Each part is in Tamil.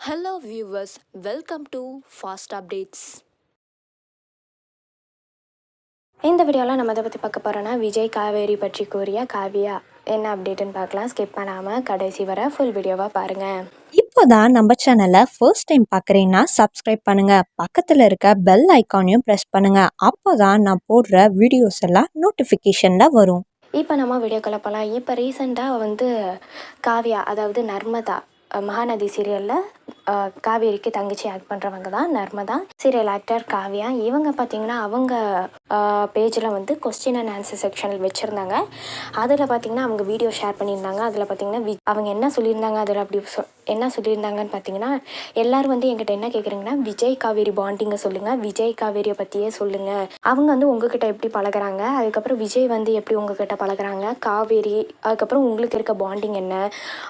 Hello viewers, welcome to Fast Updates. இந்த வீடியோவில் நம்ம எதை பற்றி பார்க்க போகிறோன்னா விஜய் காவேரி பற்றி கூறிய காவியா என்ன அப்டேட்டுன்னு பார்க்கலாம். ஸ்கிப் பண்ணாமல் கடைசி வர ஃபுல் வீடியோவாக பாருங்கள் இப்போதான் நம்ம சேனலை ஃபர்ஸ்ட் டைம் பார்க்குறீங்கன்னா சப்ஸ்கிரைப் பண்ணுங்க. பக்கத்தில் இருக்க பெல் ஐக்கானையும் ப்ரெஸ் பண்ணுங்க. அப்போதான் நான் போடுற வீடியோஸ் எல்லாம் நோட்டிஃபிகேஷனில் வரும். இப்போ நம்ம வீடியோக்குள்ள போகலாம் இப்போ ரீசெண்டாக வந்து காவியா அதாவது நர்மதா மகாநதி சீரியலில் காவேரிக்கு தங்கச்சி ஆக்ட் பண்ணுறவங்க தான் நர்மதா. சீரியல் ஆக்டர் காவியா இவங்க பார்த்தீங்கன்னா அவங்க பேஜில் வந்து கொஸ்டின் அண்ட் ஆன்சர் செக்ஷனில் வச்சுருந்தாங்க. அதில் பார்த்தீங்கன்னா அவங்க வீடியோ ஷேர் பண்ணியிருந்தாங்க. அதில் பார்த்தீங்கன்னா வி- அவங்க என்ன சொல்லியிருந்தாங்க அதில் அப்படி சொ என்ன சொல்லியிருந்தாங்கன்னு பார்த்தீங்கன்னா எல்லாரும் வந்து எங்கிட்ட என்ன கேட்குறீங்கன்னா விஜய் காவேரி பாண்டிங்கை சொல்லுங்கள் விஜய் காவேரியை பற்றியே சொல்லுங்கள் அவங்க வந்து உங்ககிட்ட எப்படி பழகுறாங்க? அதுக்கப்புறம் விஜய் வந்து எப்படி உங்ககிட்ட பழகுறாங்க? காவேரி அதுக்கப்புறம் உங்களுக்கு இருக்க பாண்டிங் என்ன?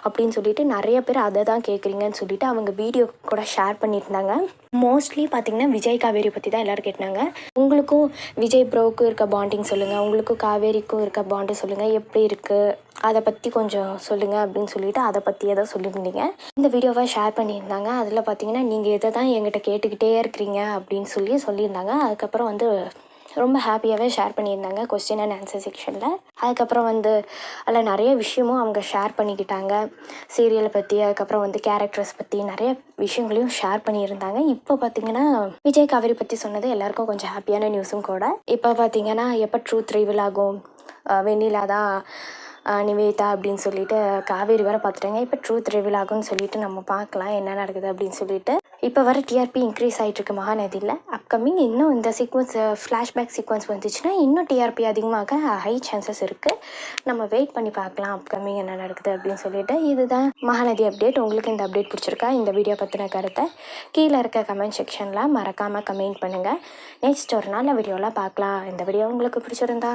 அப்படின்னு சொல்லிட்டு நிறைய பேர் அதை தான் கேட்குறீங்கன்னு சொல்லிட்டு அவங்க வீடியோ கூட ஷேர் பண்ணியிருந்தாங்க. மோஸ்ட்லி பார்த்தீங்கன்னா விஜய் காவேரி பற்றி தான் எல்லோரும் கேட்டாங்க. உங்களுக்கும் விஜய் ப்ரோவுக்கும் இருக்க பாண்டிங் சொல்லுங்கள் உங்களுக்கும் காவேரிக்கும் இருக்க பாண்டு சொல்லுங்கள் எப்படி இருக்குது அதை பற்றி கொஞ்சம் சொல்லுங்கள் அப்படின்னு சொல்லிட்டு அதை பற்றியே தான் சொல்லியிருந்தீங்க. இந்த வீடியோவை ஷேர் பண்ணியிருந்தாங்க. அதில் பார்த்தீங்கன்னா நீங்கள் இதை தான் என்கிட்ட கேட்டுக்கிட்டே இருக்கிறீங்க அப்படின்னு சொல்லி சொல்லியிருந்தாங்க. அதுக்கப்புறம் வந்து ரொம்ப ஹாப்பியாகவே ஷேர் பண்ணியிருந்தாங்க கொஸ்டின் அண்ட் ஆன்சர் செக்ஷனில். அதுக்கப்புறம் வந்து அதில் நிறைய விஷயமும் அவங்க ஷேர் பண்ணிக்கிட்டாங்க. சீரியலை பற்றி அதுக்கப்புறம் வந்து கேரக்டர்ஸ் பற்றி நிறைய விஷயங்களையும் ஷேர் பண்ணியிருந்தாங்க. இப்போ பார்த்தீங்கன்னா விஜய் காவேரி பற்றி சொன்னது எல்லாருக்கும் கொஞ்சம் ஹாப்பியான நியூஸும் கூட. இப்போ பார்த்தீங்கன்னா எப்போ ட்ரூத் ரிவீல் ஆகும்? வெண்ணிலா தான் நிவேதா அப்படின்னு சொல்லிட்டு காவேரி வர பார்த்துட்டாங்க. இப்போ ட்ரூத் ரிவீல் ஆகும்னு சொல்லிட்டு நம்ம பார்க்கலாம் என்ன நடக்குது அப்படின்னு சொல்லிட்டு. இப்போ வர டிஆர்பி இன்க்ரீஸ் ஆகிட்டு இருக்கு மகாநதியில். அப்கமிங் இன்னும் இந்த சீக்வன்ஸ் ஃப்ளாஷ்பேக் சீக்வன்ஸ் வந்துச்சுன்னா இன்னும் டிஆர்பி அதிகமாக ஹை சான்சஸ் இருக்குது நம்ம வெயிட் பண்ணி பார்க்கலாம் அப்கமிங் என்ன நடக்குது அப்படின்னு சொல்லிட்டு. இதுதான் மகாநதி அப்டேட் உங்களுக்கு இந்த அப்டேட் பிடிச்சிருக்கா? இந்த வீடியோ பற்றின கருத்தை கீழே இருக்க கமெண்ட் செக்ஷனில் மறக்காமல் கமெண்ட் பண்ணுங்கள் நெக்ஸ்ட் ஒரு நாள் வீடியோலாம் பார்க்கலாம். இந்த வீடியோ உங்களுக்கு பிடிச்சிருந்தா.